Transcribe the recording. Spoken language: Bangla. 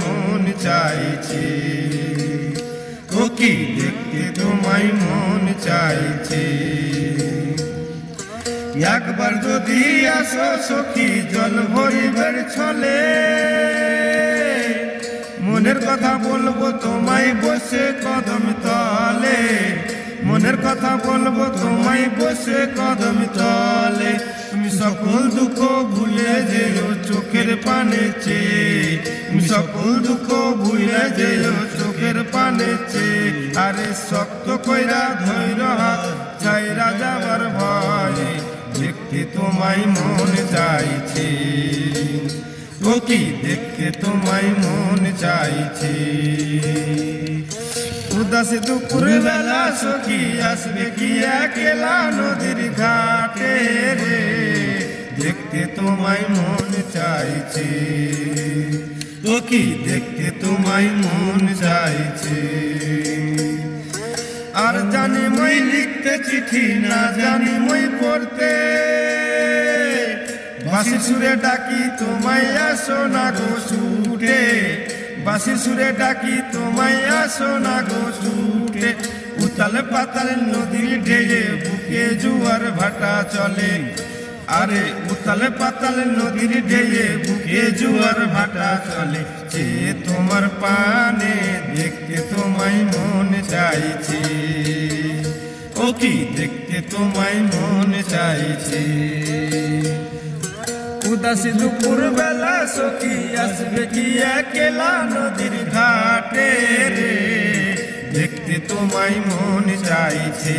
মন চাইছে। ও কি দেখতে তোমায় মন চাইছে। একবার যদি আসো সখী, জল ভরিবের ছলে। মনের কথা বলব তোমায় বসে কদম তলে। মনের কথা বলব তোমায় বসে কদম তলে। সকল দুঃখ ভুলে যেও চোখের পানে চেয়ে। সকল দুঃখ ভুলে যেও চোখের পানে চেয়ে। আরে শক্ত কইরা ধৈর হাত, ছাইরা যাবার ভয়ে, দেখতে তোমায় মন চাইছে। কি দেখতে তোমায় মন চাইছে। উদাস দুপুর বেলা সখী আসবে কি একলা নদীর ঘাটে? দেখতে তোমায় মন চাইছে। ও কি দেখতে তোমায় মন চাইছে। আর জানি মই লিখতে চিঠি, না জানি মই পড়তে। বাসি সুরে ডাকি তোমায় আসো না গো ছুটে। বাসি সুরে ডাকি তোমায় আসো না গো ছুটে। উতাল পাতাল নদীর ঢেয়ে বুকে জুয়ার ভাটা চলে। আরে উতাল পাতাল নদীর ঢেয়ে বুকে জুয়ার ভাটা চলে সে তোমার পানে দেখতে তোমায় মন চাইছে। ও কি দেখতে তোমায় মন চাইছে? উদাসী দুপুর বেলা সখী আসবে কি একলা নদীর ঘাটে রে? দেখতে তোমায় মন চাইছে।